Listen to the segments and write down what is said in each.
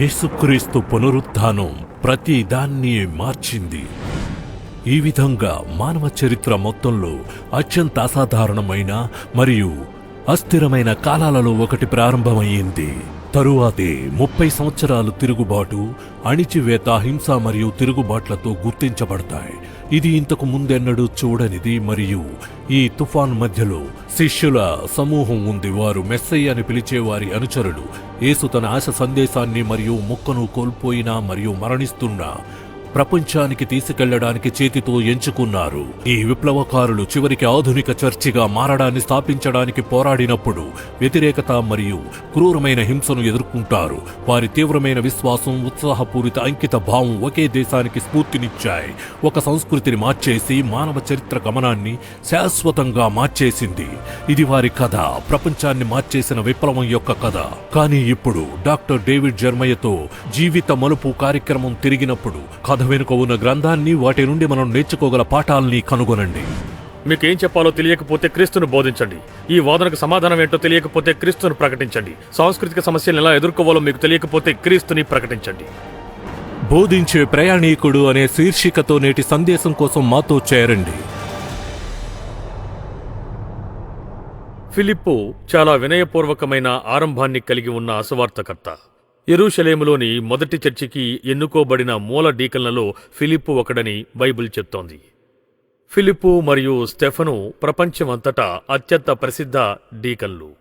యేసుక్రీస్తు పునరుత్థానం ప్రతి దాన్ని మార్చింది. ఈ విధంగా మానవ చరిత్ర మొత్తంలో అత్యంత అసాధారణమైన మరియు అస్థిరమైన కాలాలలో ఒకటి ప్రారంభమయ్యింది తరువాతే ముప్పై సంవత్సరాలు తిరుగుబాటు అణిచివేత హింస మరియు తిరుగుబాట్లతో గుర్తించబడతాయి. ఇది ఇంతకు ముందెన్నడూ చూడనిది మరియు ఈ తుఫాన్ మధ్యలో శిష్యుల సమూహం ఉంది. వారు మెస్సయ్య అని పిలిచే వారి అనుచరులు యేసు తన ఆశ సందేశాన్ని మరియు ముక్కను కోల్పోయినా మరియు మరణిస్తున్నా ప్రపంచానికి తీసుకెళ్ళడానికి చేతితో ఎంచుకున్నారు. ఈ విప్లవకారులు చివరికి ఆధునిక చర్చిగా మారడాన్ని స్థాపించడానికి పోరాడినప్పుడు వ్యతిరేకత మరియు క్రూరమైన హింసను ఎదుర్కొంటారు. వారి తీవ్రమైన విశ్వాసం ఉత్సాహపూరిత అంకిత భావం ఒకే దేశానికి స్ఫూర్తినిచ్చాయి. ఒక సంస్కృతిని మార్చేసి మానవ చరిత్ర గమనాన్ని శాశ్వతంగా మార్చేసింది. ఇది వారి కథ. ప్రపంచాన్ని మార్చేసిన విప్లవం యొక్క కథ. కానీ ఇప్పుడు డాక్టర్ డేవిడ్ జర్మయ్యతో జీవిత మలుపు కార్యక్రమం తిరిగినప్పుడు కథ వెనుక ఉన్న గ్రంథాన్ని వాటి నుండి మనం నేర్చుకోగల పాఠాల్ని కనుగొనండి. మీకు ఏం చెప్పాలో తెలియకపోతే క్రీస్తును బోధించండి. ఈ వాదనకు సమాధానం ఏంటో తెలియకపోతే క్రీస్తును ప్రకటించండి. సాంస్కృతిక సమస్యలను ఎలా ఎదుర్కోవాలో మీకు తెలియకపోతే క్రీస్తుని ప్రకటించండి. బోధించే ప్రయాణీకుడు అనే శీర్షికతో నేటి సందేశం కోసం మాతో చేరండి. ఫిలిప్పు చాలా వినయపూర్వకమైన ఆరంభాన్ని కలిగి ఉన్న అసువార్తకర్త ఎరూషలేములోని మొదటి చర్చికి ఎన్నుకోబడిన మూల డీకన్లలో ఫిలిప్పు ఒకడని బైబిల్ చెప్తోంది. ఫిలిప్పు మరియు స్టెఫను ప్రపంచమంతటా అత్యంత ప్రసిద్ధ డీకన్లు.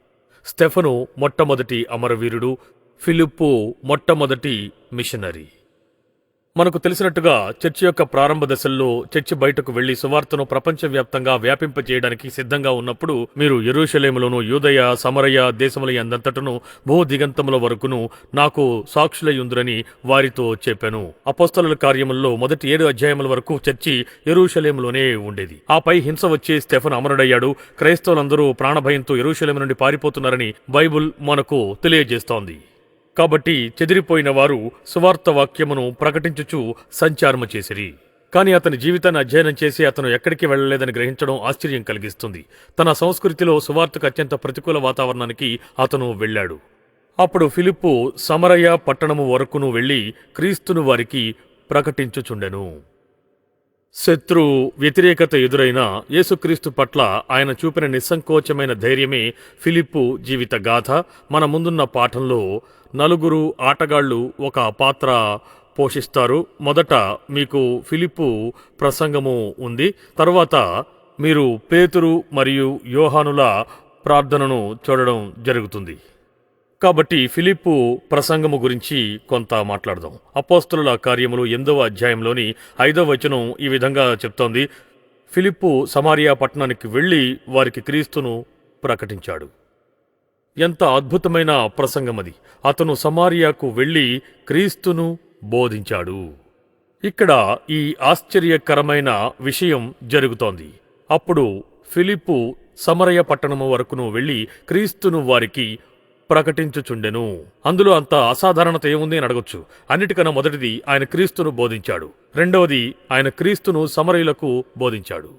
స్టెఫను మొట్టమొదటి అమరవీరుడు ఫిలిప్పు మొట్టమొదటి మిషనరీ. మనకు తెలిసినట్టుగా చర్చి యొక్క ప్రారంభ దశల్లో చర్చి బయటకు వెళ్ళి సువార్తను ప్రపంచవ్యాప్తంగా వ్యాపింపజేయడానికి సిద్ధంగా ఉన్నప్పుడు మీరు ఎరుషలేములోను యూదయ సమరయ దేశముల అందంతటను భూ దిగంతముల వరకును నాకు సాక్షులయుందురని వారితో చెప్పాను. అపోస్తల కార్యముల్లో మొదటి ఏడు అధ్యాయముల వరకు చర్చి ఎరుషలేములోనే ఉండేది. ఆపై హింస వచ్చి స్టెఫన్ అమరుడయ్యాడు. క్రైస్తవులందరూ ప్రాణభయంతో ఎరుషలేము నుండి పారిపోతున్నారని బైబుల్ మనకు తెలియజేస్తోంది. కాబట్టి చెదిరిపోయిన వారు సువార్త వాక్యమును ప్రకటించుచు సంచారము చేసిరి. కానీ అతని జీవితాన్ని అధ్యయనం చేసి అతను ఎక్కడికి వెళ్ళలేదని గ్రహించడం ఆశ్చర్యం కలిగిస్తుంది. తన సంస్కృతిలో సువార్తకు అత్యంత ప్రతికూల వాతావరణానికి అతను వెళ్ళాడు. అప్పుడు ఫిలిప్పు సమరయ పట్టణము వరకును వెళ్ళి క్రీస్తును వారికి ప్రకటించుచుండెను. శత్రు వ్యతిరేకత ఎదురైన యేసుక్రీస్తు పట్ల ఆయన చూపిన నిస్సంకోచమైన ధైర్యమే ఫిలిప్పు జీవిత గాథ. మన ముందున్న పాఠంలో నలుగురు ఆటగాళ్ళు ఒక పాత్ర పోషిస్తారు. మొదట మీకు ఫిలిప్పు ప్రసంగము ఉంది. తర్వాత మీరు పేతురు మరియు యోహానుల ప్రార్థనను చూడడం జరుగుతుంది. కాబట్టి ఫిలిప్పు ప్రసంగము గురించి కొంత మాట్లాడదాం. అపోస్తుల కార్యములు ఎనిమిదవ అధ్యాయంలోని ఐదవ వచనం ఈ విధంగా చెప్తోంది. ఫిలిప్పు సమారియా పట్టణానికి వెళ్ళి వారికి క్రీస్తును ప్రకటించాడు. ఎంత అద్భుతమైన ప్రసంగం అది అతను సమారియాకు వెళ్ళి క్రీస్తును బోధించాడు. ఇక్కడ ఈ ఆశ్చర్యకరమైన విషయం జరుగుతోంది. అప్పుడు ఫిలిప్పు సమరయ పట్టణము వరకును వెళ్ళి క్రీస్తును వారికి ప్రకటించుచుండెను. అందులో అంత అసాధారణత ఏముంది అని అడగొచ్చు. అన్నిటికన్నా మొదటిది ఆయన క్రీస్తును బోధించాడు. రెండవది ఆయన క్రీస్తును సమరయులకు బోధించాడు.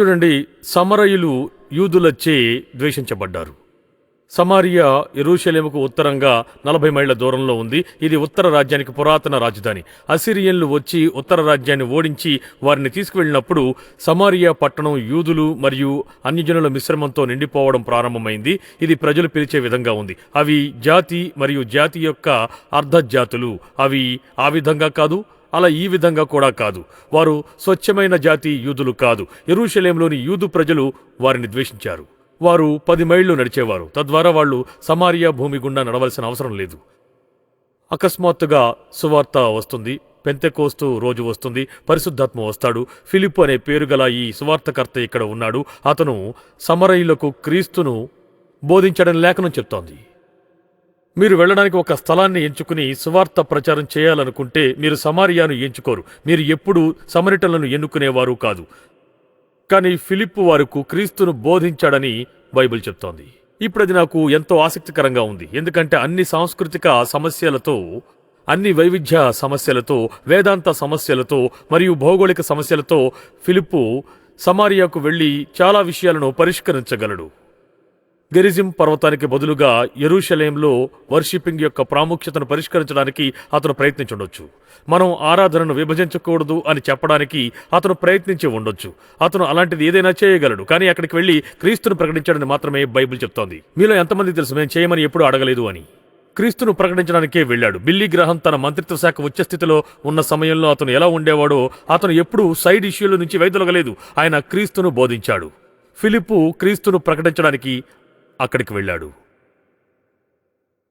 చూడండి సమరయులు యూదులచే ద్వేషించబడ్డారు. సమారియా ఎరూషలేముకు ఉత్తరంగా నలభై మైళ్ళ దూరంలో ఉంది. ఇది ఉత్తర రాజ్యానికి పురాతన రాజధాని. అసిరియన్లు వచ్చి ఉత్తర రాజ్యాన్ని ఓడించి వారిని తీసుకువెళ్ళినప్పుడు సమారియా పట్టణం యూదులు మరియు అన్యజనుల మిశ్రమంతో నిండిపోవడం ప్రారంభమైంది. ఇది ప్రజలు పిలిచే విధంగా ఉంది. అవి జాతి మరియు జాతి యొక్క అర్ధజాతులు. అవి ఆ విధంగా కాదు అలా ఈ విధంగా కూడా కాదు. వారు స్వచ్ఛమైన జాతి యూదులు కాదు. ఎరూషలేంలోని యూదు ప్రజలు వారిని ద్వేషించారు. వారు పది మైళ్ళు నడిచేవారు. తద్వారా వాళ్ళు సమారియా భూమి గుండా నడవలసిన అవసరం లేదు. అకస్మాత్తుగా సువార్త వస్తుంది. పెంతెకోస్తు రోజు వస్తుంది. పరిశుద్ధాత్మ వస్తాడు. ఫిలిప్ అనే పేరు గల ఈ సువార్తకర్త ఇక్కడ ఉన్నాడు. అతను సమరయులకు క్రీస్తును బోధించడం లేఖనం చెప్తోంది. మీరు వెళ్ళడానికి ఒక స్థలాన్ని ఎంచుకుని సువార్త ప్రచారం చేయాలనుకుంటే మీరు సమారియాను ఎంచుకోరు. మీరు ఎప్పుడూ సమరిటలను ఎన్నుకునేవారు కాదు. కానీ ఫిలిప్పు వారికి క్రీస్తును బోధించాడని బైబిల్ చెప్తోంది. ఇప్పుడు అది నాకు ఎంతో ఆసక్తికరంగా ఉంది. ఎందుకంటే అన్ని సాంస్కృతిక సమస్యలతో అన్ని వైవిధ్య సమస్యలతో వేదాంత సమస్యలతో మరియు భౌగోళిక సమస్యలతో ఫిలిప్పు సమారియాకు వెళ్ళి చాలా విషయాలను పరిష్కరించగలడు. గెరిజిం పర్వతానికి బదులుగా ఎరుషలేంలో వర్షిపింగ్ యొక్క ప్రాముఖ్యతను పరిష్కరించడానికి అతను ప్రయత్నించుండొచ్చు. మనం ఆరాధనను విభజించకూడదు అని చెప్పడానికి అతను ప్రయత్నించి ఉండొచ్చు. అతను అలాంటిది ఏదైనా చేయగలడు కానీ అక్కడికి వెళ్ళి క్రీస్తును ప్రకటించడానికి మాత్రమే బైబిల్ చెప్తోంది. మీలో ఎంతమంది తెలుసు మేము చేయమని ఎప్పుడు అడగలేదు అని. క్రీస్తును ప్రకటించడానికే వెళ్ళాడు. బిల్లీ గ్రహం తన మంత్రిత్వ శాఖ ఉచ్చ స్థితిలో ఉన్న సమయంలో అతను ఎలా ఉండేవాడో అతను ఎప్పుడూ సైడ్ ఇష్యూల నుంచి వైదొలగలేదు. ఆయన క్రీస్తును బోధించాడు. ఫిలిప్పు క్రీస్తును ప్రకటించడానికి అక్కడికి వెళ్ళాడు.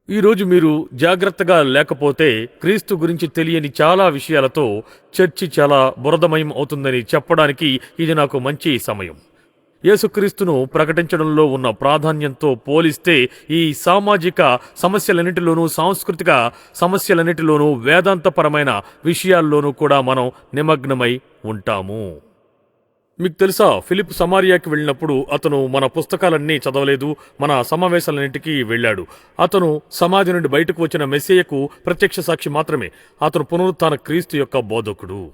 ఈరోజు మీరు జాగ్రత్తగా లేకపోతే క్రీస్తు గురించి తెలియని చాలా విషయాలతో చర్చి చాలా బురదమయం అవుతుందని చెప్పడానికి ఇది నాకు మంచి సమయం. యేసుక్రీస్తును ప్రకటించడంలో ఉన్న ప్రాధాన్యంతో పోలిస్తే ఈ సామాజిక సమస్యలన్నిటిలోనూ సాంస్కృతిక సమస్యలన్నిటిలోనూ వేదాంతపరమైన విషయాల్లోనూ కూడా మనం నిమగ్నమై ఉంటాము. మీకు తెలుసా ఫిలిప్ సమారియాకి వెళ్ళినప్పుడు అతను మన పుస్తకాలన్నీ చదవలేదు మన సమావేశాలన్నింటికి వెళ్ళాడు. అతను సమాధి నుండి బయటకు వచ్చిన మెస్సేయకు ప్రత్యక్ష సాక్షి మాత్రమే. అతను పునరుత్థాన క్రీస్తు యొక్క బోధకుడు.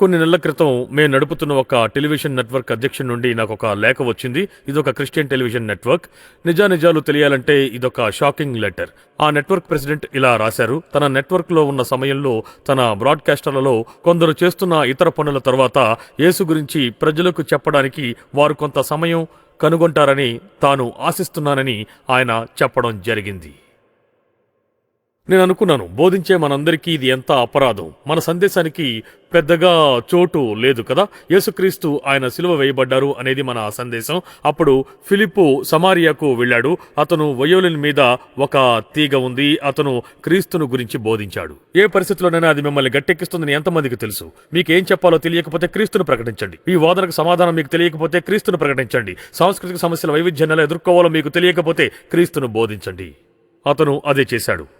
కొన్ని నెలల క్రితం మేము నడుపుతున్న ఒక టెలివిజన్ నెట్వర్క్ అధ్యక్షుడి నుండి నాకు ఒక లేఖ వచ్చింది. ఇదొక క్రిస్టియన్ టెలివిజన్ నెట్వర్క్. నిజానిజాలు తెలియాలంటే ఇదొక షాకింగ్ లెటర్. ఆ నెట్వర్క్ ప్రెసిడెంట్ ఇలా రాశారు. తన నెట్వర్క్లో ఉన్న సమయంలో తన బ్రాడ్కాస్టర్లలో కొందరు చేస్తున్న ఇతర పనుల తర్వాత యేసు గురించి ప్రజలకు చెప్పడానికి వారు కొంత సమయం కనుగొంటారని తాను ఆశిస్తున్నానని ఆయన చెప్పడం జరిగింది. నేను అనుకున్నాను బోధించే మనందరికీ ఇది ఎంత అపరాధం. మన సందేశానికి పెద్దగా చోటు లేదు కదా? యేసుక్రీస్తు ఆయన సిలువ వేయబడ్డారు అనేది మన సందేశం. అప్పుడు ఫిలిప్పు సమారియాకు వెళ్ళాడు. అతను వయోలిన్ మీద ఒక తీగ ఉంది. అతను క్రీస్తును గురించి బోధించాడు. ఏ పరిస్థితిలోనైనా అది మిమ్మల్ని గట్టెక్కిస్తుందని ఎంతమందికి తెలుసు? మీకు ఏం చెప్పాలో తెలియకపోతే క్రీస్తును ప్రకటించండి. ఈ వాదనకు సమాధానం మీకు తెలియకపోతే క్రీస్తును ప్రకటించండి. సాంస్కృతిక సమస్యల వైవిధ్యాన్ని ఎదుర్కోవాలో మీకు తెలియకపోతే క్రీస్తును బోధించండి. అతను అదే చేశాడు.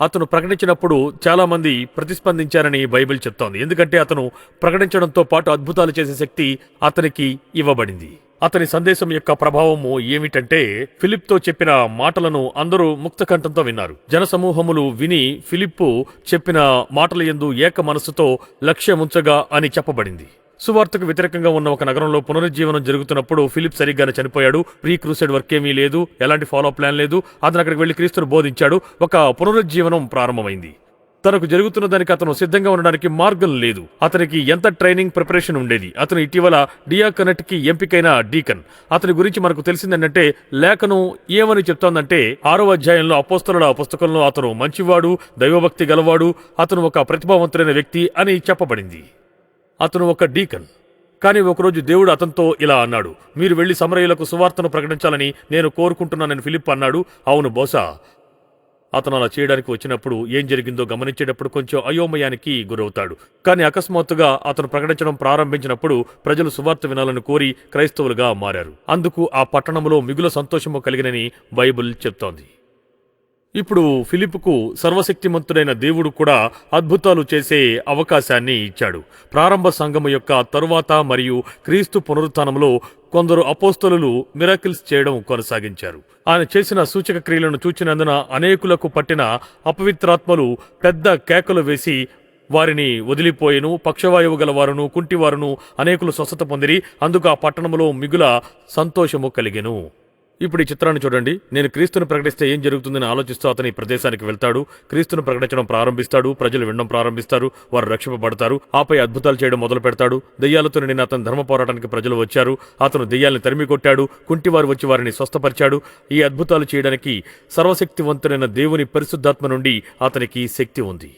అతను ప్రకటించినప్పుడు చాలామంది ప్రతిస్పందించారని బైబిల్ చెప్తోంది. ఎందుకంటే అతను ప్రకటించడంతో పాటు అద్భుతాలు చేసే శక్తి అతనికి ఇవ్వబడింది. అతని సందేశం యొక్క ప్రభావము ఏమిటంటే ఫిలిప్తో చెప్పిన మాటలను అందరూ ముక్తకంఠంతో విన్నారు. జనసమూహములు విని ఫిలిప్పు చెప్పిన మాటల ఎందు ఏక మనస్సుతో లక్ష్యముంచగా అని చెప్పబడింది. సువార్తకు వ్యతిరేకంగా ఉన్న ఒక నగరంలో పునరుజ్జీవనం జరుగుతున్నప్పుడు ఫిలిప్ సరిగ్గానే చనిపోయాడు. ప్రీ క్రూసైడ్ వర్క్ ఏమీ లేదు ఎలాంటి ఫాలో ప్లాన్ లేదు. అతను అక్కడికి వెళ్ళి క్రీస్తును బోధించాడు. ఒక పునరుజ్జీవనం ప్రారంభమైంది. తనకు జరుగుతున్న దానికి అతను సిద్ధంగా ఉండడానికి మార్గం లేదు. అతనికి ఎంత ట్రైనింగ్ ప్రిపరేషన్ ఉండేది? అతను ఇటీవల డియాకనెట్కి ఎంపికైన డీకన్. అతని గురించి మనకు తెలిసిందంటే లేఖను ఏమని చెప్తోందంటే ఆరో అధ్యాయంలో అపోస్తలుల పుస్తకంలో అతను మంచివాడు దైవభక్తి గలవాడు అతను ఒక ప్రతిభావంతుడైన వ్యక్తి అని చెప్పబడింది. అతను ఒక డీకన్. కానీ ఒకరోజు దేవుడు అతనితో ఇలా అన్నాడు మీరు వెళ్ళి సమరయులకు సువార్తను ప్రకటించాలని నేను కోరుకుంటున్నానని ఫిలిప్ అన్నాడు. అవును బహుశా అతను అలా చేయడానికి వచ్చినప్పుడు ఏం జరిగిందో గమనించేటప్పుడు కొంచెం అయోమయానికి గురవుతాడు. కానీ అకస్మాత్తుగా అతను ప్రకటించడం ప్రారంభించినప్పుడు ప్రజలు సువార్త వినాలని కోరి క్రైస్తవులుగా మారారు. అందుకు ఆ పట్టణంలో మిగుల సంతోషము కలిగినని బైబిల్ చెప్తోంది. ఇప్పుడు ఫిలిప్కు సర్వశక్తిమంతుడైన దేవుడు కూడా అద్భుతాలు చేసే అవకాశాన్ని ఇచ్చాడు. ప్రారంభ సంఘము యొక్క తరువాత మరియు క్రీస్తు పునరుత్థానంలో కొందరు అపోస్తలు మిరాకిల్స్ చేయడం కొనసాగించారు. ఆయన చేసిన సూచక క్రియలను చూచినందున అనేకులకు పట్టిన అపవిత్రాత్మలు పెద్ద కేకలు వేసి వారిని వదిలిపోయెను పక్షవాయువు గలవారును కుంటివారును అనేకులు స్వస్థత పొందిరి అందుకు ఆ పట్టణములో మిగుల సంతోషము కలిగెను. ఇప్పుడు ఈ చిత్రాన్ని చూడండి. నేను క్రీస్తును ప్రకటిస్తే ఏం జరుగుతుందని ఆలోచిస్తూ అతని ప్రదేశానికి వెళ్తాడు. క్రీస్తును ప్రకటించడం ప్రారంభిస్తాడు. ప్రజలు వినడం ప్రారంభిస్తారు. వారు రక్షింపబడతారు. ఆపై అద్భుతాలు చేయడం మొదలు పెడతాడు. దెయ్యాలతో నిండిన అతని ధర్మ పోరాటానికి ప్రజలు వచ్చారు. అతను దెయ్యాల్ని తరిమి కొట్టాడు. కుంటివారు వచ్చి వారిని స్వస్థపరిచాడు. ఈ అద్భుతాలు చేయడానికి సర్వశక్తివంతుడైన దేవుని పరిశుద్ధాత్మ నుండి అతనికి శక్తి ఉంది.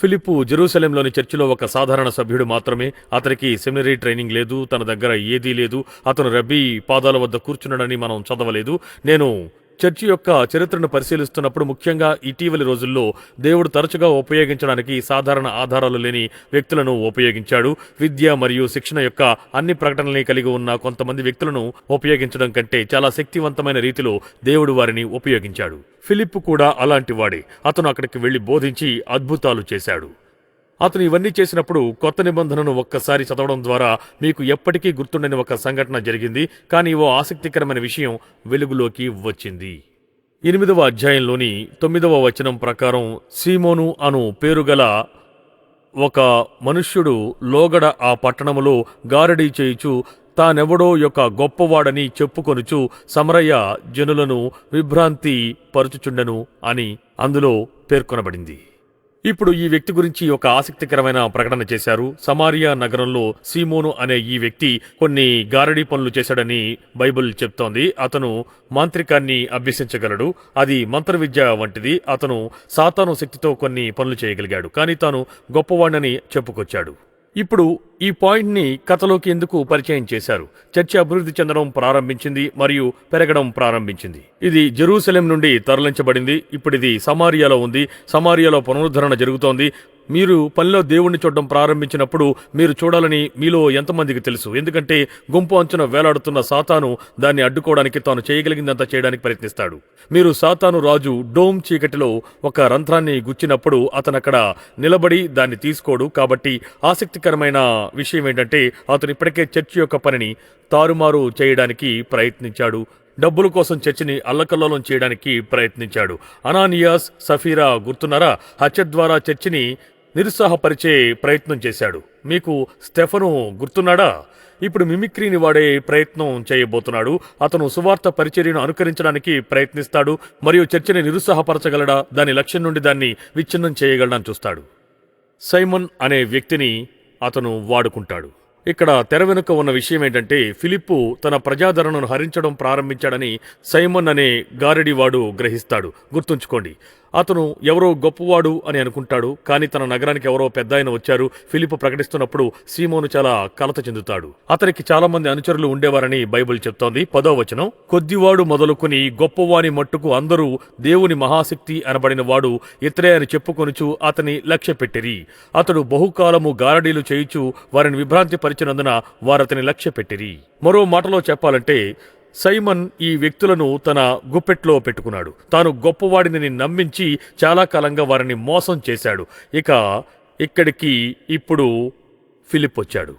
ఫిలిప్పు జెరూసలంలోని చర్చిలో ఒక సాధారణ సభ్యుడు మాత్రమే. అతనికి సెమినరీ ట్రైనింగ్ లేదు తన దగ్గర ఏదీ లేదు. అతను రబ్బీ పాదాల వద్ద కూర్చున్నాడని మనం చదవలేదు. నేను చర్చి యొక్క చరిత్రను పరిశీలిస్తున్నప్పుడు ముఖ్యంగా ఇటీవలి రోజుల్లో దేవుడు తరచుగా ఉపయోగించడానికి సాధారణ ఆధారాలు లేని వ్యక్తులను ఉపయోగించాడు. విద్య మరియు శిక్షణ యొక్క అన్ని ప్రకటనల్ని కలిగి ఉన్న కొంతమంది వ్యక్తులను ఉపయోగించడం కంటే చాలా శక్తివంతమైన రీతిలో దేవుడు వారిని ఉపయోగించాడు. ఫిలిప్ కూడా అలాంటి వాడే అతను అక్కడికి వెళ్ళి బోధించి అద్భుతాలు చేశాడు. అతను ఇవన్నీ చేసినప్పుడు కొత్త నిబంధనను ఒక్కసారి చదవడం ద్వారా మీకు ఎప్పటికీ గుర్తుండని ఒక సంఘటన జరిగింది కానీ ఓ ఆసక్తికరమైన విషయం వెలుగులోకి వచ్చింది. ఎనిమిదవ అధ్యాయంలోని తొమ్మిదవ వచనం ప్రకారం సీమోను అను పేరుగల ఒక మనుష్యుడు లోగడ ఆ పట్టణములో గారడీ చేయుచు తానెవడో యొక్క గొప్పవాడని చెప్పుకొనుచు సమరయ్య జనులను విభ్రాంతి పరుచుచుండెను అని అందులో పేర్కొనబడింది. ఇప్పుడు ఈ వ్యక్తి గురించి ఒక ఆసక్తికరమైన ప్రకటన చేశారు. సమారియా నగరంలో సీమోను అనే ఈ వ్యక్తి కొన్ని గారడీ పనులు చేశాడని బైబిల్ చెప్తోంది. అతను మాంత్రికాన్ని అభ్యసించగలడు. అది మంత్ర విద్య వంటిది. అతను సాతాను శక్తితో కొన్ని పనులు చేయగలిగాడు. కానీ తాను గొప్పవాణ్ణని చెప్పుకొచ్చాడు. ఇప్పుడు ఈ పాయింట్ని కథలోకి ఎందుకు పరిచయం చేశారు? చర్చ అభివృద్ధి చెందడం ప్రారంభించింది మరియు పెరగడం ప్రారంభించింది. ఇది జెరూసలేం నుండి తరలించబడింది. ఇప్పుడు ఇది సమారియాలో ఉంది. సమారియాలో పునరుద్ధరణ జరుగుతోంది. మీరు పనిలో దేవుణ్ణి చూడడం ప్రారంభించినప్పుడు మీరు చూడాలని మీలో ఎంతమందికి తెలుసు? ఎందుకంటే గుంపు అంచున వేలాడుతున్న సాతాను దాన్ని అడ్డుకోవడానికి తాను చేయగలిగిందంతా చేయడానికి ప్రయత్నిస్తాడు. మీరు సాతాను రాజు డోమ్ చీకటిలో ఒక రంధ్రాన్ని గుచ్చినప్పుడు అతను అక్కడ నిలబడి దాన్ని తీసుకోడు కాబట్టి ఆసక్తికరమైన విషయం ఏంటంటే అతను ఇప్పటికే చర్చి యొక్క పనిని తారుమారు చేయడానికి ప్రయత్నించాడు. డబ్బుల కోసం చర్చిని అల్లకల్లోలం చేయడానికి ప్రయత్నించాడు. అనానియాస్ సఫీరా గుర్తున్నారా? హత్య ద్వారా చర్చిని నిరుత్సాహపరిచే ప్రయత్నం చేశాడు. మీకు స్టెఫను గుర్తున్నాడా? ఇప్పుడు మిమిక్రీని వాడే ప్రయత్నం చేయబోతున్నాడు. అతను సువార్త పరిచర్యను అనుకరించడానికి ప్రయత్నిస్తాడు మరియు చర్చని నిరుత్సాహపరచగలడా? దాని లక్ష్యం నుండి దాన్ని విచ్ఛిన్నం చేయగలడని చూస్తాడు. సైమన్ అనే వ్యక్తిని అతను వాడుకుంటాడు. ఇక్కడ తెర వెనుక ఉన్న విషయం ఏంటంటే ఫిలిప్పు తన ప్రజాదరణను హరించడం ప్రారంభించాడని సైమన్ అనే గారడివాడు గ్రహిస్తాడు. గుర్తుంచుకోండి అతను ఎవరో గొప్పవాడు అని అనుకుంటాడు కానీ తన నగరానికి ఎవరో పెద్ద ఆయన వచ్చారు. ఫిలిప్ ప్రకటిస్తున్నప్పుడు సీమోను చాలా కలత చెందుతాడు. అతనికి చాలా మంది అనుచరులు ఉండేవారని బైబిల్ చెప్తోంది. పదో వచనం. కొద్దివాడు మొదలుకొని గొప్పవాని మట్టుకు అందరూ దేవుని మహాశక్తి అనబడిన వాడు ఇతరే అని చెప్పుకొనుచు అతని లక్ష్య పెట్టిరి. అతడు బహుకాలము గారడీలు చేయుచు వారిని విభ్రాంతి పరిచినందున వారతని లక్ష్య పెట్టిరి. మరో మాటలో చెప్పాలంటే సైమన్ ఈ వ్యక్తులను తన గుప్పెట్లో పెట్టుకున్నాడు. తాను గొప్పవాడిని నమ్మించి చాలా కాలంగా వారిని మోసం చేశాడు. ఇక ఇక్కడికి ఇప్పుడు ఫిలిప్ వచ్చాడు.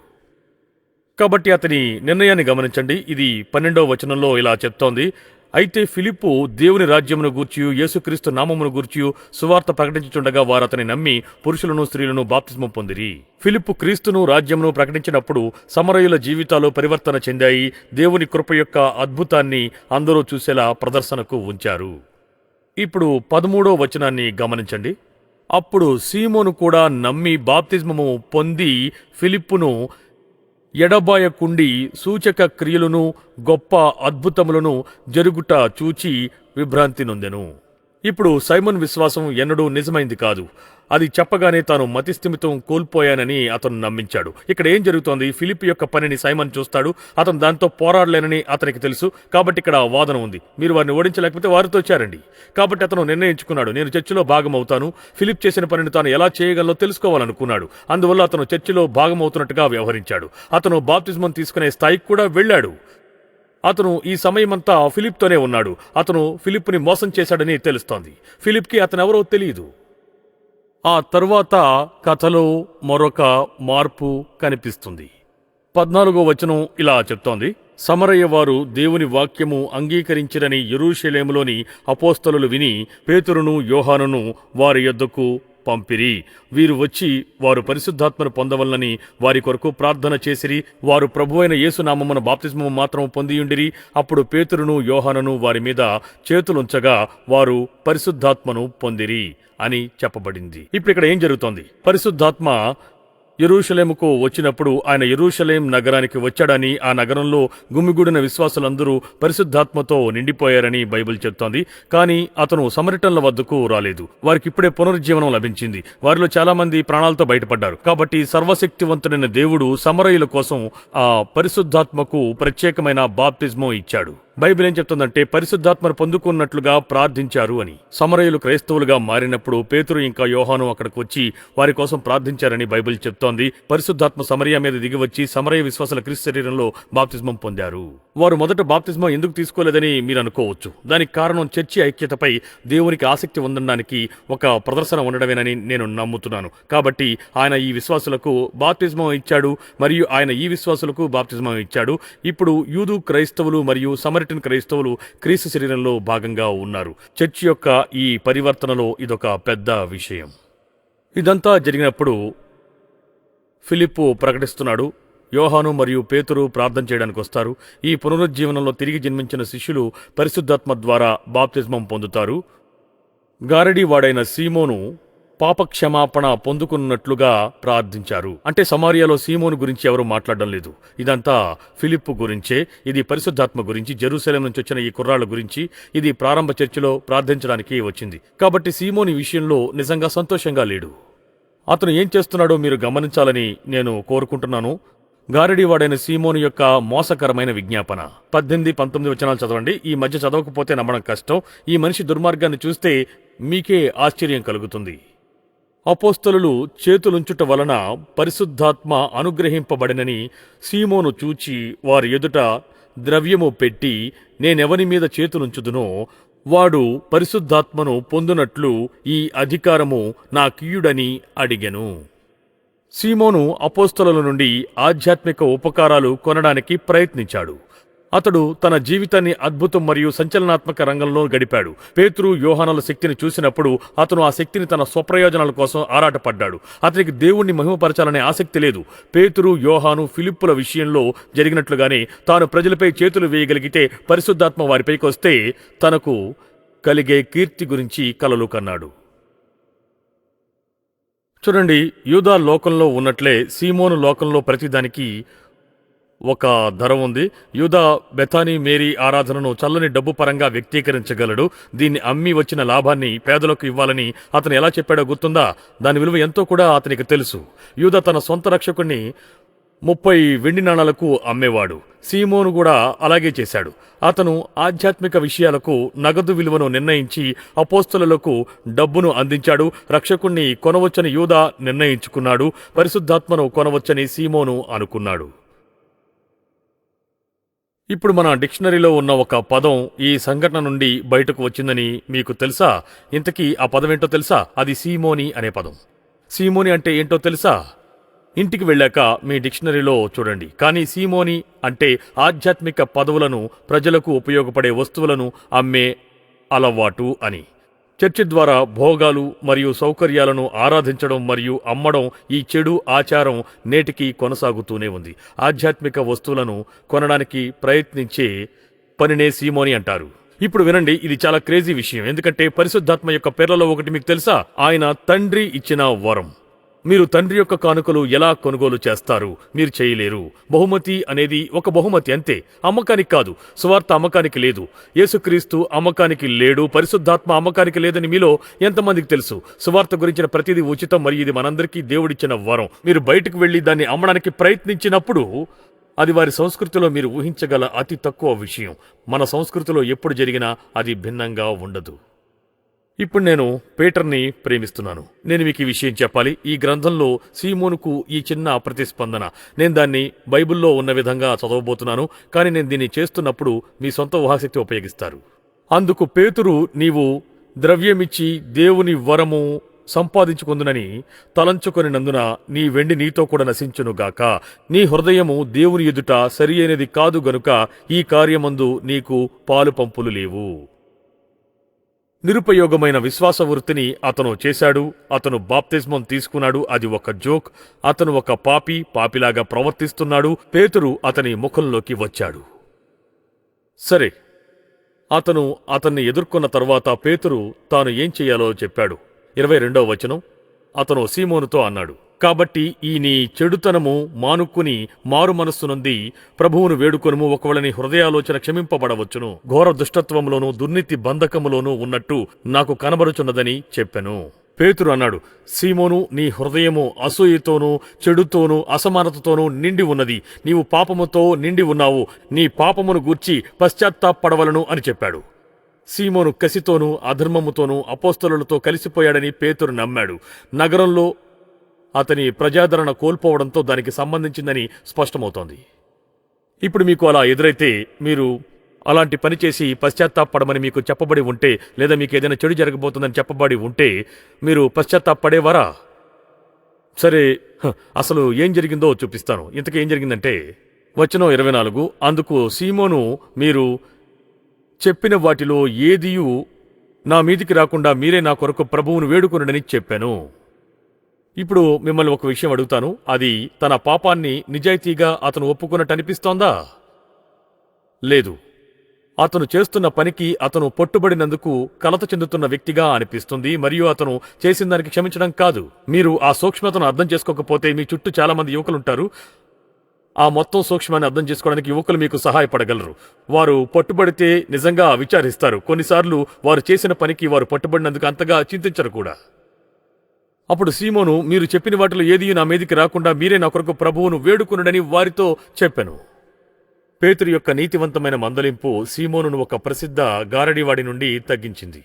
కాబట్టి అతని నిర్ణయాన్ని గమనించండి. ఇది పన్నెండవ వచనంలో ఇలా చెప్తోంది. అయితే ఫిలిప్పు దేవుని రాజ్యమును గూర్చియు యేసుక్రీస్తు నామమును గూర్చియు సువార్త ప్రకటించుచుండగా వారు అతని నమ్మి పురుషులను స్త్రీలను బాప్తిస్మం పొందిరి. ఫిలిప్పు క్రీస్తును రాజ్యమును ప్రకటించినప్పుడు సమరయుల జీవితాలు పరివర్తన చెందాయి దేవుని కృప యొక్క అద్భుతాన్ని అందరూ చూసేలా ప్రదర్శనకు ఉంచారు. ఇప్పుడు పదమూడో వచనాన్ని గమనించండి. అప్పుడు సీమోను కూడా నమ్మి బాప్తిస్మము పొంది ఫిలిప్పును ఎడబాయకుండి సూచక క్రియలను గొప్ప అద్భుతములను జరుగుట చూచి విభ్రాంతి నొందెను. ఇప్పుడు సైమన్ విశ్వాసం ఎన్నడూ నిజమైంది కాదు. అది చెప్పగానే తాను మతిస్థిమితం కోల్పోయానని అతను నమ్మించాడు. ఇక్కడ ఏం జరుగుతోంది? ఫిలిప్ యొక్క పనిని సైమన్ చూస్తాడు. అతను దాంతో పోరాడలేనని అతనికి తెలుసు. కాబట్టి ఇక్కడ వాదన ఉంది. మీరు వారిని ఓడించలేకపోతే వారితో వచ్చారండి కాబట్టి అతను నిర్ణయించుకున్నాడు. నేను చర్చిలో భాగం అవుతాను ఫిలిప్ చేసిన పనిని తాను ఎలా చేయగలనో తెలుసుకోవాలనుకున్నాడు. అందువల్ల అతను చర్చిలో భాగమవుతున్నట్టుగా వ్యవహరించాడు. అతను బాప్తిజమం తీసుకునే స్థాయికి కూడా వెళ్ళాడు. అతను ఈ సమయమంతా ఫిలిప్తోనే ఉన్నాడు. అతను ఫిలిప్ని మోసం చేశాడని తెలుస్తోంది. ఫిలిప్కి అతనెవరో తెలియదు. ఆ తరువాత కథలో మరొక మార్పు కనిపిస్తుంది. పద్నాలుగో వచనం ఇలా చెప్తోంది. సమరయ్య వారు దేవుని వాక్యము అంగీకరించిరని యెరూషలేములోని అపోస్తలులు విని పేతురును యోహానును వారి యొద్దకు పంపిరి. వీరు వచ్చి వారు పరిశుద్ధాత్మను పొందవలనని వారి కొరకు ప్రార్థన చేసిరి. వారు ప్రభువైన యేసునామమున బాప్తిస్మము మాత్రం పొందియుండిరి. అప్పుడు పేతురును యోహనను వారి మీద చేతులుంచగా వారు పరిశుద్ధాత్మను పొందిరి అని చెప్పబడింది. ఇప్పుడు ఇక్కడ ఏం జరుగుతోంది? పరిశుద్ధాత్మ యెరూషలేముకు వచ్చినప్పుడు ఆయన యెరూషలేం నగరానికి వచ్చాడని ఆ నగరంలో గుమిగూడిన విశ్వాసులందరూ పరిశుద్ధాత్మతో నిండిపోయారని బైబిల్ చెప్తోంది. కానీ అతను సమరిటన్ల వద్దకు రాలేదు. వారికి ఇప్పుడే పునరుజ్జీవనం లభించింది. వారిలో చాలా మంది ప్రాణాలతో బయటపడ్డారు. కాబట్టి సర్వశక్తివంతుడైన దేవుడు సమరయుల కోసం ఆ పరిశుద్ధాత్మకు ప్రత్యేకమైన బాప్తిజమం ఇచ్చాడు. బైబిల్ ఏం చెప్తుందంటే పరిశుద్ధాత్మను పొందుకున్నట్లుగా ప్రార్థించారు అని. సమరయులు క్రైస్తవులుగా మారినప్పుడు పేతురు ఇంకా యోహాను అక్కడికి వచ్చి వారి కోసం ప్రార్థించారని బైబిల్ చెప్తోంది. పరిశుద్ధాత్మ సమరయ మీద దిగి వచ్చి సమరయ విశ్వాసాల క్రీస్తు శరీరంలో బాప్తిజమం పొందారు. వారు మొదట బాప్తిజమం ఎందుకు తీసుకోలేదని మీరు అనుకోవచ్చు. దానికి కారణం చర్చి ఐక్యతపై దేవునికి ఆసక్తి ఉండడానికి ఒక ప్రదర్శన ఉండడమేనని నేను నమ్ముతున్నాను. కాబట్టి ఆయన ఈ విశ్వాసులకు బాప్తిజమం ఇచ్చాడు మరియు ఆయన ఈ విశ్వాసులకు బాప్తిజమం ఇచ్చాడు. ఇప్పుడు యూదు క్రైస్తవులు మరియు సమరిటన్ క్రైస్తవులు క్రీస్తు శరీరంలో భాగంగా ఉన్నారు. చర్చి యొక్క ఈ పరివర్తనలో ఇదొక పెద్ద విషయం. ఇదంతా జరిగినప్పుడు ఫిలిప్పు ప్రకటిస్తున్నాడు. యోహాను మరియు పేతురు ప్రార్థన చేయడానికి వస్తారు. ఈ పునరుజ్జీవనంలో తిరిగి జన్మించిన శిష్యులు పరిశుద్ధాత్మ ద్వారా బాప్తిజమం పొందుతారు. గారడీ వాడైన సీమోను పాపక్షమాపణ పొందుకున్నట్లుగా ప్రార్థించారు. అంటే సమారియాలో సీమోను గురించి ఎవరు మాట్లాడడం లేదు. ఇదంతా ఫిలిప్పు గురించే ఇది పరిశుద్ధాత్మ గురించి జెరూసలేం నుంచి వచ్చిన ఈ కుర్రాళ్ళ గురించి ఇది ప్రారంభ చర్చిలో ప్రార్థించడానికి వచ్చింది. కాబట్టి సీమోని విషయంలో నిజంగా సంతోషంగా లేడు. అతను ఏం చేస్తున్నాడో మీరు గమనించాలని నేను కోరుకుంటున్నాను. గారడీవాడైన సీమోను యొక్క మోసకరమైన విజ్ఞాపన. పద్దెనిమిది పంతొమ్మిది వచనాలు చదవండి. ఈ మధ్య చదవకపోతే నమ్మడం కష్టం. ఈ మనిషి దుర్మార్గాన్ని చూస్తే మీకే ఆశ్చర్యం కలుగుతుంది. అపోస్తలులు చేతులుంచుట వలన పరిశుద్ధాత్మ అనుగ్రహింపబడినని సీమోను చూచి వారి ఎదుట ద్రవ్యము పెట్టి నేనెవని మీద చేతులుంచుదునో వాడు పరిశుద్ధాత్మను పొందునట్లు ఈ అధికారము నా కీయుడని అడిగెను. సీమోను అపోస్తలుల నుండి ఆధ్యాత్మిక ఉపకారాలు కొనడానికి ప్రయత్నించాడు. అతడు తన జీవితాన్ని అద్భుతం మరియు సంచలనాత్మక రంగంలో గడిపాడు. పేతురు యోహానుల శక్తిని చూసినప్పుడు అతను ఆ శక్తిని తన స్వప్రయోజనాల కోసం ఆరాటపడ్డాడు. అతనికి దేవుణ్ణి మహిమపరచాలనే ఆసక్తి లేదు. పేతురు యోహాను ఫిలిప్పుల విషయంలో జరిగినట్లుగానే తాను ప్రజలపై చేతులు వేయగలిగితే పరిశుద్ధాత్మ వారిపైకి వస్తే తనకు కలిగే కీర్తి గురించి కలలు కన్నాడు. చూడండి యూదా లోకంలో ఉన్నట్లే సీమోను లోకంలో ప్రతిదానికి ఒక ధర ఉంది. యూదా బెథానీ మేరీ ఆరాధనను చల్లని డబ్బు పరంగా వ్యక్తీకరించగలడు. దీన్ని అమ్మి వచ్చిన లాభాన్ని పేదలకు ఇవ్వాలని అతను ఎలా చెప్పాడో గుర్తుందా? దాని విలువ ఎంతో కూడా అతనికి తెలుసు. యూదా తన సొంత రక్షకుణ్ణి ముప్పై వెండి నాణాలకు అమ్మేవాడు. సీమోను కూడా అలాగే చేశాడు. అతను ఆధ్యాత్మిక విషయాలకు నగదు విలువను నిర్ణయించి అపోస్తులకు డబ్బును అందించాడు. రక్షకుణ్ణి కొనవచ్చని యూదా నిర్ణయించుకున్నాడు. పరిశుద్ధాత్మను కొనవచ్చని సీమోను అనుకున్నాడు. ఇప్పుడు మన డిక్షనరీలో ఉన్న ఒక పదం ఈ సంఘటన నుండి బయటకు వచ్చిందని మీకు తెలుసా? ఇంతకీ ఆ పదం ఏంటో తెలుసా? అది సీమోని అనే పదం. సీమోని అంటే ఏంటో తెలుసా? ఇంటికి వెళ్ళాక మీ డిక్షనరీలో చూడండి. కానీ సీమోని అంటే ఆధ్యాత్మిక పదవులను ప్రజలకు ఉపయోగపడే వస్తువులను అమ్మే అలవాటు అని. చర్చి ద్వారా భోగాలు మరియు సౌకర్యాలను ఆరాధించడం మరియు అమ్మడం ఈ చెడు ఆచారం నేటికి కొనసాగుతూనే ఉంది. ఆధ్యాత్మిక వస్తువులను కొనడానికి ప్రయత్నించే పనినే సీమోని అంటారు. ఇప్పుడు వినండి ఇది చాలా క్రేజీ విషయం. ఎందుకంటే పరిశుద్ధాత్మ యొక్క పేర్లలో ఒకటి మీకు తెలుసా? ఆయన తండ్రి ఇచ్చిన వరం. మీరు తండ్రి యొక్క కానుకలు ఎలా కొనుగోలు చేస్తారు? మీరు చేయలేరు. బహుమతి అనేది ఒక బహుమతి అంతే. అమ్మకానికి కాదు. సువార్త అమ్మకానికి లేదు. యేసుక్రీస్తు అమ్మకానికి లేడు. పరిశుద్ధాత్మ అమ్మకానికి లేదని మీలో ఎంతమందికి తెలుసు? సువార్త గురించిన ప్రతిదీ ఉచితం మరియు ఇది మనందరికీ దేవుడిచ్చిన వరం. మీరు బయటకు వెళ్ళి దాన్ని అమ్మడానికి ప్రయత్నించినప్పుడు అది వారి సంస్కృతిలో మీరు ఊహించగల అతి తక్కువ విషయం. మన సంస్కృతిలో ఎప్పుడు జరిగినా అది భిన్నంగా ఉండదు. ఇప్పుడు నేను పీటర్ని ప్రేమిస్తున్నాను. నేను మీకు ఈ విషయం చెప్పాలి. ఈ గ్రంథంలో సీమోనుకు ఈ చిన్న ప్రతిస్పందన. నేను దాన్ని బైబిల్లో ఉన్న విధంగా చదవబోతున్నాను. కానీ నేను దీన్ని చేస్తున్నప్పుడు మీ సొంత ఊహాశక్తి ఉపయోగిస్తారు. అందుకు పేతురు నీవు ద్రవ్యమిచ్చి దేవుని వరము సంపాదించుకుందునని తలంచుకొనినందున నీ వెండి నీతో కూడా నశించునుగాక నీ హృదయము దేవుని ఎదుట సరియైనది కాదు గనుక ఈ కార్యమందు నీకు పాలు పంపులు లేవు. నిరుపయోగమైన విశ్వాస వృత్తిని అతను చేశాడు. అతను బాప్తిస్మం తీసుకున్నాడు. అది ఒక జోక్. అతను ఒక పాపి పాపిలాగా ప్రవర్తిస్తున్నాడు. పేతురు అతని ముఖంలోకి వచ్చాడు. సరే. అతను అతన్ని ఎదుర్కొన్న తర్వాత పేతురు తాను ఏం చెయ్యాలో చెప్పాడు. ఇరవై రెండవ వచనం. అతను సీమోనుతో అన్నాడు. కాబట్టి ఈ నీ చెడుతనము మానుక్కుని మారు మనస్సునుంది ప్రభువును వేడుకొనుము ఒకవేళ నీ హృదయాలోచన క్షమింపబడవచ్చును. ఘోర దుష్టత్వంలోనూ దుర్నీతి బంధకములోనూ ఉన్నట్టు నాకు కనబరుచున్నదని చెప్పెను. పేతురు అన్నాడు సీమోను నీ హృదయము అసూయతోనూ చెడుతోనూ అసమానతతోనూ నిండి ఉన్నది. నీవు పాపముతో నిండి ఉన్నావు. నీ పాపమును గూర్చి పశ్చాత్తాపడవలను అని చెప్పాడు. సీమోను కసితోనూ అధర్మముతోనూ అపోస్తలులతో కలిసిపోయాడని పేతురు నమ్మాడు. నగరంలో అతని ప్రజాదరణ కోల్పోవడంతో దానికి సంబంధించిందని స్పష్టమవుతోంది. ఇప్పుడు మీకు అలా ఎదురైతే మీరు అలాంటి పని చేసి పశ్చాత్తాపడమని మీకు చెప్పబడి ఉంటే లేదా మీకు ఏదైనా చెడు జరగబోతుందని చెప్పబడి ఉంటే మీరు పశ్చాత్తాపడేవారా? సరే అసలు ఏం జరిగిందో చూపిస్తాను. ఇంతకీ ఏం జరిగిందంటే వచ్చిన ఇరవై నాలుగు అందుకు సీమోను మీరు చెప్పిన వాటిలో ఏదియూ నా మీదికి రాకుండా మీరే నా కొరకు ప్రభువును వేడుకొనుడని చెప్పాను. ఇప్పుడు మిమ్మల్ని ఒక విషయం అడుగుతాను. అది తన పాపాన్ని నిజాయితీగా అతను ఒప్పుకున్నట్టు అనిపిస్తోందా? లేదు. అతను చేస్తున్న పనికి అతను పట్టుబడినందుకు కలత చెందుతున్న వ్యక్తిగా అనిపిస్తుంది. మరియు అతను చేసిన దానికి క్షమించడం కాదు. మీరు ఆ సూక్ష్మతను అర్థం చేసుకోకపోతే మీ చుట్టూ చాలా మంది యువకులుంటారు. ఆ మొత్తం సూక్ష్మాన్ని అర్థం చేసుకోవడానికి యువకులు మీకు సహాయపడగలరు. వారు పట్టుబడితే నిజంగా విచారిస్తారు. కొన్నిసార్లు వారు చేసిన పనికి వారు పట్టుబడినందుకు అంతగా చింతించరు కూడా. అప్పుడు సీమోను మీరు చెప్పిన వాటిలో ఏది నా మీదికి రాకుండా మీరే నా కొరకు ప్రభువును వేడుకునుడని వారితో చెప్పాను. పేతురు యొక్క నీతివంతమైన మందలింపు సీమోనును ఒక ప్రసిద్ధ గారడివాడి నుండి తగ్గించింది.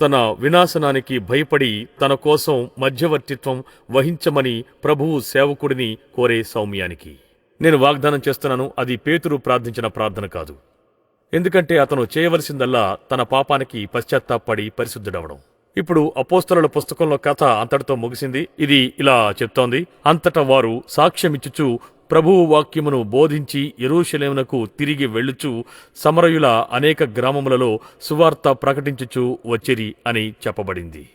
తన వినాశనానికి భయపడి తన కోసం మధ్యవర్తిత్వం వహించమని ప్రభువు సేవకుడిని కోరే సౌమ్యానికి. నేను వాగ్దానం చేస్తున్నాను అది పేతురు ప్రార్థించిన ప్రార్థన కాదు. ఎందుకంటే అతను చేయవలసిందల్లా తన పాపానికి పశ్చాత్తాపడి పరిశుద్ధుడవడం. ఇప్పుడు అపోస్తలుల పుస్తకంలో కథ అంతటితో ముగిసింది. ఇది ఇలా చెప్తోంది. అంతటా వారు సాక్ష్యమిచ్చుచు ప్రభువు వాక్యమును బోధించి ఎరుషలేమునకు తిరిగి వెళ్ళుచు సమరయుల అనేక గ్రామములలో సువార్త ప్రకటించుచు వచ్చిరి అని చెప్పబడింది.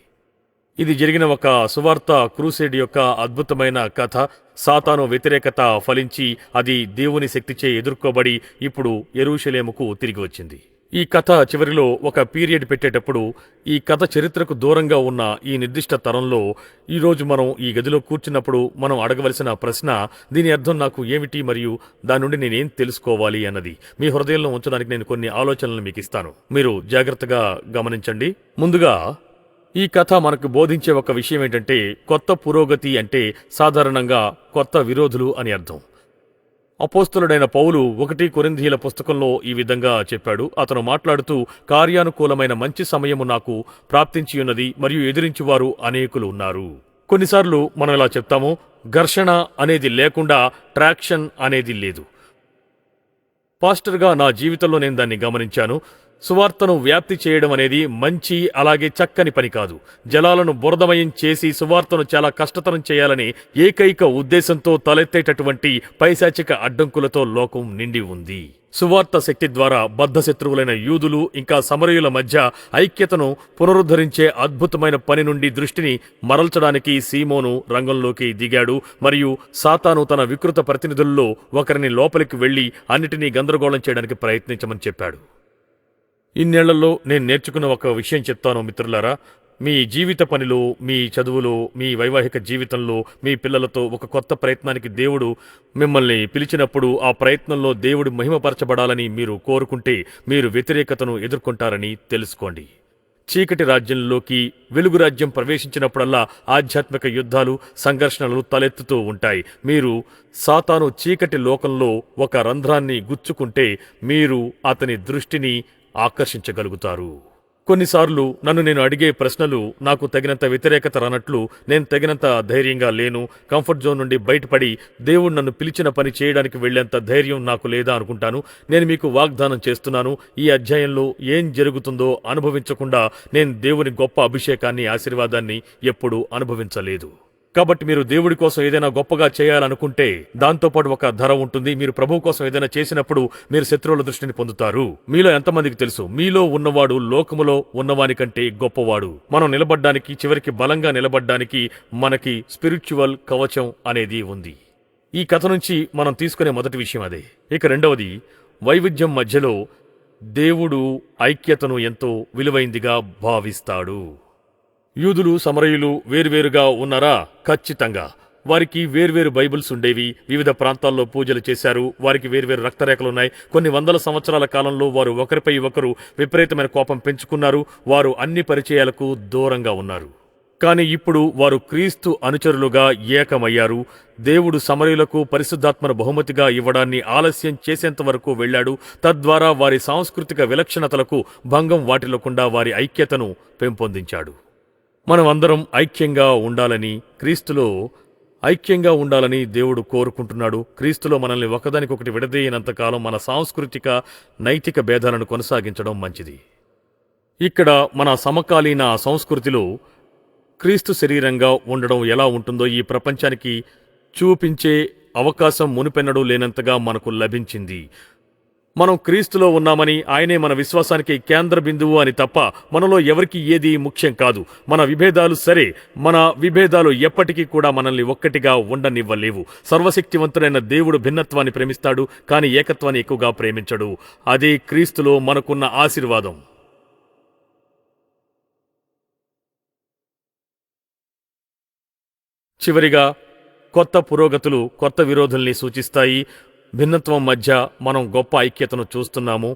ఇది జరిగిన ఒక సువార్త క్రూసేడ్ యొక్క అద్భుతమైన కథ. సాతాను వ్యతిరేకత ఫలించి అది దేవుని శక్తిచే ఎదుర్కోబడి ఇప్పుడు ఎరుషలేముకు తిరిగి వచ్చింది. ఈ కథ చివరిలో ఒక పీరియడ్ పెట్టేటప్పుడు ఈ కథ చరిత్రకు దూరంగా ఉన్న ఈ నిర్దిష్ట తరంలో ఈరోజు మనం ఈ గదిలో కూర్చున్నప్పుడు మనం అడగవలసిన ప్రశ్న దీని అర్థం నాకు ఏమిటి మరియు దాని నుండి నేనేం తెలుసుకోవాలి అన్నది. మీ హృదయంలో ఉంచడానికి నేను కొన్ని ఆలోచనలు మీకు ఇస్తాను. మీరు జాగ్రత్తగా గమనించండి. ముందుగా ఈ కథ మనకు బోధించే ఒక విషయం ఏంటంటే కొత్త పురోగతి అంటే సాధారణంగా కొత్త విరోధులు అని అర్థం. అపోస్తులుడైన పౌలు ఒకటి కొరింధీల పుస్తకంలో ఈ విధంగా చెప్పాడు. అతను మాట్లాడుతూ కార్యానుకూలమైన మంచి సమయము నాకు ప్రాప్తించియున్నది మరియు ఎదిరించువారు అనేకులు ఉన్నారు. కొన్నిసార్లు మనం ఇలా చెప్తాము ఘర్షణ అనేది లేకుండా ట్రాక్షన్ అనేది లేదు. పాస్టర్గా నా జీవితంలో నేను దాన్ని గమనించాను. సువార్తను వ్యాప్తి చేయడం అనేది మంచి అలాగే చక్కని పని కాదు. జలాలను బురదమయం చేసి సువార్తను చాలా కష్టతరం చేయాలని ఏకైక ఉద్దేశంతో తలెత్తేటటువంటి పైశాచిక అడ్డంకులతో లోకం నిండి ఉంది. సువార్త శక్తి ద్వారా బద్ధశత్రువులైన యూదులు ఇంకా సమరయుల మధ్య ఐక్యతను పునరుద్ధరించే అద్భుతమైన పని నుండి దృష్టిని మరల్చడానికి సీమోను రంగంలోకి దిగాడు. మరియు సాతాను తన వికృత ప్రతినిధుల్లో ఒకరిని లోపలికి వెళ్ళి అన్నిటినీ గందరగోళం చేయడానికి ప్రయత్నించమని చెప్పాడు. ఇన్నేళ్ళలో నేను నేర్చుకున్న ఒక విషయం చెప్తాను మిత్రులారా. మీ జీవిత పనిలో మీ చదువులో మీ వైవాహిక జీవితంలో మీ పిల్లలతో ఒక కొత్త ప్రయత్నానికి దేవుడు మిమ్మల్ని పిలిచినప్పుడు ఆ ప్రయత్నంలో దేవుడు మహిమపరచబడాలని మీరు కోరుకుంటే మీరు వ్యతిరేకతను ఎదుర్కొంటారని తెలుసుకోండి. చీకటి రాజ్యంలోకి వెలుగు రాజ్యం ప్రవేశించినప్పుడల్లా ఆధ్యాత్మిక యుద్ధాలు సంఘర్షణలు తలెత్తుతూ ఉంటాయి. మీరు సాతాను చీకటి లోకంలో ఒక రంధ్రాన్ని గుచ్చుకుంటే మీరు అతని దృష్టిని ఆకర్షించగలుగుతారు. కొన్నిసార్లు నన్ను నేను అడిగే ప్రశ్నలు నాకు తగినంత వ్యతిరేకత రానట్లు నేను తగినంత ధైర్యంగా లేను కంఫర్ట్ జోన్ నుండి బయటపడి దేవుడు నన్ను పిలిచిన పని చేయడానికి వెళ్ళేంత ధైర్యం నాకు లేదా అనుకుంటాను. నేను మీకు వాగ్దానం చేస్తున్నాను ఈ అధ్యాయంలో ఏం జరుగుతుందో అనుభవించకుండా నేను దేవుని గొప్ప అభిషేకాన్ని ఆశీర్వాదాన్ని ఎప్పుడూ అనుభవించలేదు. కాబట్టి మీరు దేవుడి కోసం ఏదైనా గొప్పగా చేయాలనుకుంటే దాంతోపాటు ఒక ధర ఉంటుంది. మీరు ప్రభువు కోసం ఏదైనా చేసినప్పుడు మీరు శత్రువుల దృష్టిని పొందుతారు. మీలో ఎంతమందికి తెలుసు? మీలో ఉన్నవాడు లోకములో ఉన్నవాని కంటే గొప్పవాడు. మనం నిలబడ్డానికి చివరికి బలంగా నిలబడ్డానికి మనకి స్పిరిచువల్ కవచం అనేది ఉంది. ఈ కథ నుంచి మనం తీసుకునే మొదటి విషయం అదే. ఇక రెండవది వైవిధ్యం మధ్యలో దేవుడు ఐక్యతను ఎంతో విలువైందిగా భావిస్తాడు. యూదులు సమరయులు వేర్వేరుగా ఉన్నారా? ఖచ్చితంగా. వారికి వేర్వేరు బైబిల్స్ ఉండేవి. వివిధ ప్రాంతాల్లో పూజలు చేశారు. వారికి వేర్వేరు రక్తరేఖలున్నాయి. కొన్ని వందల సంవత్సరాల కాలంలో వారు ఒకరిపై ఒకరు విపరీతమైన కోపం పెంచుకున్నారు. వారు అన్ని పరిచయాలకు దూరంగా ఉన్నారు. కానీ ఇప్పుడు వారు క్రీస్తు అనుచరులుగా ఏకమయ్యారు. దేవుడు సమరయులకు పరిశుద్ధాత్మను బహుమతిగా ఇవ్వడాన్ని ఆలస్యం చేసేంత వరకు వెళ్ళాడు తద్వారా వారి సాంస్కృతిక విలక్షణతలకు భంగం వాటిల్లకుండా వారి ఐక్యతను పెంపొందించాడు. మనం అందరం ఐక్యంగా ఉండాలని క్రీస్తులో ఐక్యంగా ఉండాలని దేవుడు కోరుకుంటున్నాడు. క్రీస్తులో మనల్ని ఒకదానికొకటి విడదీయనంతకాలం మన సాంస్కృతిక నైతిక భేదాలను కొనసాగించడం మంచిది. ఇక్కడ మన సమకాలీన సంస్కృతిలో క్రీస్తు శరీరంగా ఉండడం ఎలా ఉంటుందో ఈ ప్రపంచానికి చూపించే అవకాశం మునిపెన్నడూ లేనంతగా మనకు లభించింది. మనం క్రీస్తులో ఉన్నామని ఆయనే మన విశ్వాసానికి కేంద్ర బిందువు అని తప్ప మనలో ఎవరికి ఏది ముఖ్యం కాదు. మన విభేదాలు సరే మన విభేదాలు ఎప్పటికీ కూడా మనల్ని ఒక్కటిగా ఉండనివ్వలేవు. సర్వశక్తివంతుడైన దేవుడు భిన్నత్వాన్ని ప్రేమిస్తాడు కానీ ఏకత్వాన్ని ఎక్కువగా ప్రేమించడు. అదే క్రీస్తులో మనకున్న ఆశీర్వాదం. చివరిగా కొత్త పురోగతులు కొత్త విరోధుల్ని సూచిస్తాయి. భిన్నత్వం మధ్య మనం గొప్ప ఐక్యతను చూస్తున్నాము.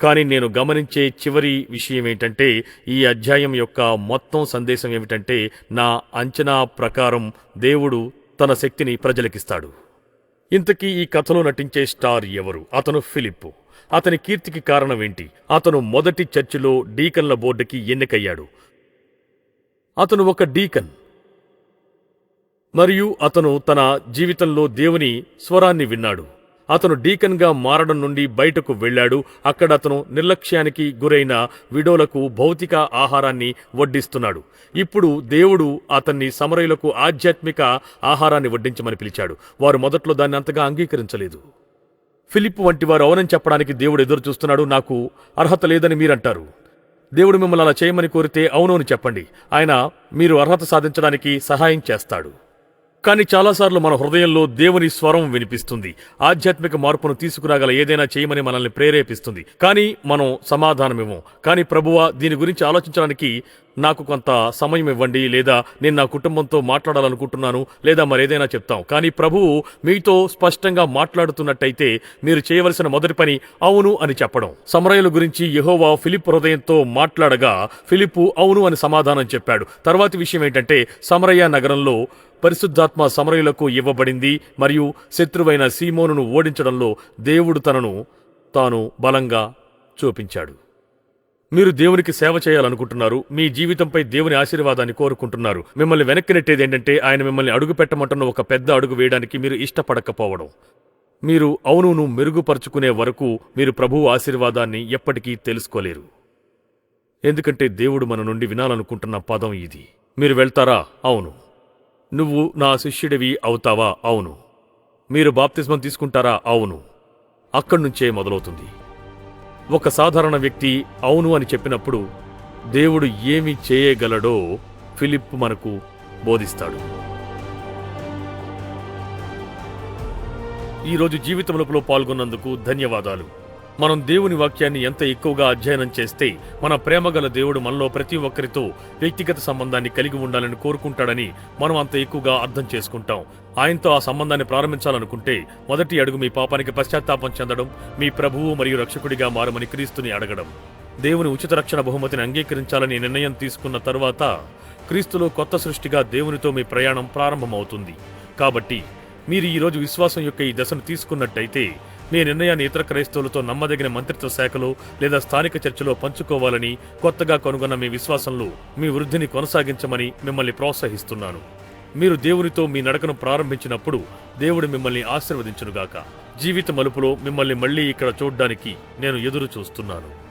కానీ నేను గమనించే చివరి విషయం ఏంటంటే ఈ అధ్యాయం యొక్క మొత్తం సందేశం ఏమిటంటే నా అంచనా ప్రకారం దేవుడు తన శక్తిని ప్రజలకిస్తాడు. ఇంతకీ ఈ కథలో నటించే స్టార్ ఎవరు? అతను ఫిలిప్పు. అతని కీర్తికి కారణం ఏంటి? అతను మొదటి చర్చిలో డీకన్ల బోర్డుకి ఎన్నికయ్యాడు. అతను ఒక డీకన్. మరియు అతను తన జీవితంలో దేవుని స్వరాన్ని విన్నాడు. అతను డీకన్గా మారడం నుండి బయటకు వెళ్ళాడు. అక్కడ అతను నిర్లక్ష్యానికి గురైన విడోలకు భౌతిక ఆహారాన్ని వడ్డిస్తున్నాడు. ఇప్పుడు దేవుడు అతన్ని సమరయులకు ఆధ్యాత్మిక ఆహారాన్ని వడ్డించమని పిలిచాడు. వారు మొదట్లో దాన్ని అంతగా అంగీకరించలేదు. ఫిలిప్ వంటి వారు అవునని చెప్పడానికి దేవుడు ఎదురు చూస్తున్నాడు. నాకు అర్హత లేదని మీరంటారు. దేవుడు మిమ్మల్ని అలా చేయమని కోరితే అవును అని చెప్పండి. ఆయన మీరు అర్హత సాధించడానికి సహాయం చేస్తాడు. కానీ చాలాసార్లు మన హృదయంలో దేవుని స్వరం వినిపిస్తుంది. ఆధ్యాత్మిక మార్పును తీసుకురాగల ఏదైనా చేయమని మనల్ని ప్రేరేపిస్తుంది. కానీ మనం సమాధానమివ్వం. కానీ ప్రభువా దీని గురించి ఆలోచించడానికి నాకు కొంత సమయం ఇవ్వండి లేదా నేను నా కుటుంబంతో మాట్లాడాలనుకుంటున్నాను లేదా మరేదైనా చెప్తాం. కానీ ప్రభువు మీతో స్పష్టంగా మాట్లాడుతున్నట్టయితే మీరు చేయవలసిన మొదటి పని అవును అని చెప్పడం. సమరయుల గురించి యహోవా ఫిలిప్ హృదయంతో మాట్లాడగా ఫిలిప్పు అవును అని సమాధానం చెప్పాడు. తర్వాతి విషయం ఏంటంటే సమరయ్య నగరంలో పరిశుద్ధాత్మ సమరయులకు ఇవ్వబడింది మరియు శత్రువైన సీమోనును ఓడించడంలో దేవుడు తనను తాను బలంగా చూపించాడు. మీరు దేవునికి సేవ చేయాలనుకుంటున్నారు. మీ జీవితంపై దేవుని ఆశీర్వాదాన్ని కోరుకుంటున్నారు. మిమ్మల్ని వెనక్కి నెట్టేది ఏంటంటే ఆయన మిమ్మల్ని అడుగు పెట్టమంటున్న ఒక పెద్ద అడుగు వేయడానికి మీరు ఇష్టపడకపోవడం. మీరు అవునును మెరుగుపరుచుకునే వరకు మీరు ప్రభువు ఆశీర్వాదాన్ని ఎప్పటికీ తెలుసుకోలేరు. ఎందుకంటే దేవుడు మన నుండి వినాలనుకుంటున్న పదం ఇది. మీరు వెళ్తారా? అవును. నువ్వు నా శిష్యుడివి అవుతావా? అవును. మీరు బాప్తిస్మం తీసుకుంటారా? అవును. అక్కడి నుంచే మొదలవుతుంది. ఒక సాధారణ వ్యక్తి అవును అని చెప్పినప్పుడు దేవుడు ఏమి చేయగలడో ఫిలిప్ మనకు బోధిస్తాడు. ఈరోజు జీవితంలోపులో పాల్గొన్నందుకు ధన్యవాదాలు. మనం దేవుని వాక్యాన్ని ఎంత ఎక్కువగా అధ్యయనం చేస్తే మన ప్రేమగల దేవుడు మనలో ప్రతి ఒక్కరితో వ్యక్తిగత సంబంధాన్ని కలిగి ఉండాలని కోరుకుంటాడని మనం అంత ఎక్కువగా అర్థం చేసుకుంటాం. ఆయనతో ఆ సంబంధాన్ని ప్రారంభించాలనుకుంటే మొదటి అడుగు మీ పాపానికి పశ్చాత్తాపం చెందడం మీ ప్రభువు మరియు రక్షకుడిగా మారమని క్రీస్తుని అడగడం. దేవుని ఉచిత రక్షణ బహుమతిని అంగీకరించాలని నిర్ణయం తీసుకున్న తరువాత క్రీస్తులో కొత్త సృష్టిగా దేవునితో మీ ప్రయాణం ప్రారంభమవుతుంది. కాబట్టి మీరు ఈరోజు విశ్వాసం యొక్క ఈ దశను తీసుకున్నట్టయితే మీ నిర్ణయాన్ని ఇతర క్రైస్తవులతో నమ్మదగిన మంత్రిత్వ శాఖలో లేదా స్థానిక చర్చలో పంచుకోవాలని కొత్తగా కనుగొన్న మీ విశ్వాసంలో మీ వృద్ధిని కొనసాగించమని మిమ్మల్ని ప్రోత్సహిస్తున్నాను. మీరు దేవునితో మీ నడకను ప్రారంభించినప్పుడు దేవుడు మిమ్మల్ని ఆశీర్వదించునుగాక. జీవిత మలుపులో మిమ్మల్ని మళ్ళీ ఇక్కడ చూడ్డానికి నేను ఎదురు చూస్తున్నాను